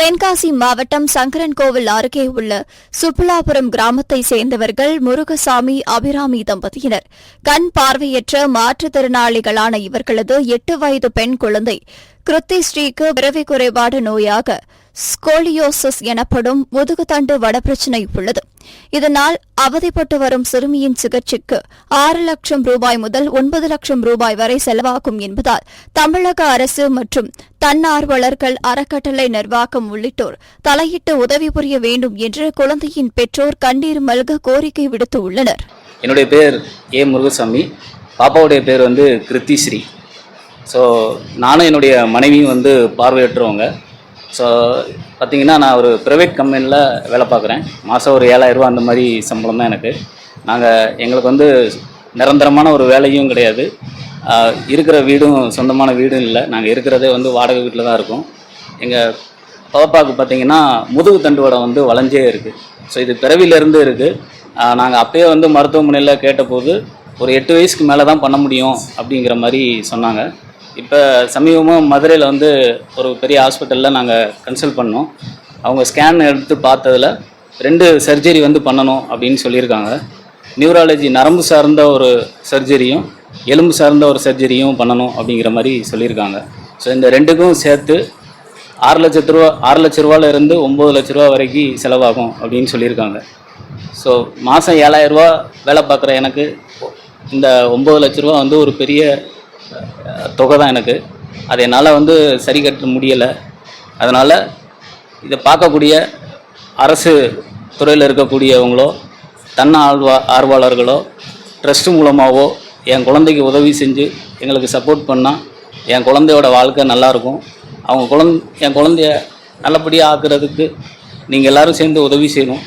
தென்காசி மாவட்டம் சங்கரன்கோவில் அருகே உள்ள சுப்புலாபுரம் கிராமத்தை சேர்ந்தவர்கள் முருகசாமி அபிராமி தம்பதியினர். கண் பார்வையற்ற மாற்றுத்திறனாளிகளான இவர்களது எட்டு வயது பெண் குழந்தை கிருத்தி ஸ்ரீக்கு பிறவி குறைபாடு நோயாக ஸ்கோலியோசிஸ் எனப்படும் முதுகுத்தண்டு வடப்பிரச்சினை உள்ளது. இதனால் அவதிப்பட்டு வரும் சிறுமியின் சிகிச்சைக்கு ஆறு லட்சம் ரூபாய் முதல் ஒன்பது லட்சம் ரூபாய் வரை செலவாகும் என்பதால் தமிழக அரசு மற்றும் தன்னார்வலர்கள் அறக்கட்டளை நிர்வாகம் உள்ளிட்டோர் தலையிட்டு உதவி புரிய வேண்டும் என்று குழந்தையின் பெற்றோர் கண்ணீர் மல்க கோரிக்கை விடுத்துள்ளனர் என்னுடைய பேர் ஏ முருகசாமி. பாப்பாவுடைய பேர் வந்து கிருத்திஸ்ரீ. ஸோ நானும் என்னுடைய மனைவியும் வந்து பார்வையற்றவங்க. ஸோ பார்த்தீங்கன்னா நான் ஒரு ப்ரைவேட் கம்பெனியில் வேலை பார்க்குறேன். மாதம் ஒரு ஏழாயிரரூவா அந்த மாதிரி சம்பளம் தான் எனக்கு. நாங்கள் எங்களுக்கு வந்து நிரந்தரமான ஒரு வேலையும் கிடையாது. இருக்கிற வீடும் சொந்தமான வீடும் இல்லை. நாங்கள் இருக்கிறதே வந்து வாடகை வீட்டில் தான் இருக்கோம். எங்கள் பாப்பாவுக்கு பார்த்தீங்கன்னா முதுகு தண்டுவடம் வந்து வளைஞ்சே இருக்குது ஸோ இது பிறவிலேருந்து இருக்குது நாங்கள் அப்பயே வந்து மருத்துவமனையில் கேட்டபோது ஒரு எட்டு வயசுக்கு மேலே தான் பண்ண முடியும் அப்படிங்கிற மாதிரி சொன்னாங்க. இப்போ சமீபமாக மதுரையில் வந்து ஒரு பெரிய ஹாஸ்பிட்டலில் நாங்கள் கன்சல்ட் பண்ணோம். அவங்க ஸ்கேன் எடுத்து பார்த்ததுல ரெண்டு சர்ஜரி வந்து பண்ணணும் அப்படின்னு சொல்லியிருக்காங்க. நியூராலஜி நரம்பு சார்ந்த ஒரு சர்ஜரியும் எலும்பு சார்ந்த ஒரு சர்ஜரியும் பண்ணணும் அப்படிங்கிற மாதிரி சொல்லியிருக்காங்க. ஸோ இந்த ரெண்டுக்கும் சேர்த்து ஆறு லட்சத்து ரூபா ஆறு லட்ச ரூபால இருந்து ஒம்பது லட்ச ரூபா வரைக்கும் செலவாகும் அப்படின்னு சொல்லியிருக்காங்க. ஸோ மாதம் ஏழாயிரரூபா வேலை பார்க்குற எனக்கு இந்த ஒம்பது லட்ச ரூபா வந்து ஒரு பெரிய தொகை தான் எனக்கு. அதை என்னால் வந்து சரி கட்ட முடியலை. அதனால் இதை பார்க்கக்கூடிய அரசு துறையில் இருக்கக்கூடியவங்களோ தன்னார்வா ஆர்வலர்களோ ட்ரஸ்ட் மூலமாகவோ என் குழந்தைக்கு உதவி செஞ்சு எங்களுக்கு சப்போர்ட் பண்ணால் என் குழந்தையோட வாழ்க்கை நல்லாயிருக்கும் அவங்க குழந் என் குழந்தைய நல்லபடியாக ஆக்குறதுக்கு நீங்கள் எல்லாரும் சேர்ந்து உதவி செய்யணும்.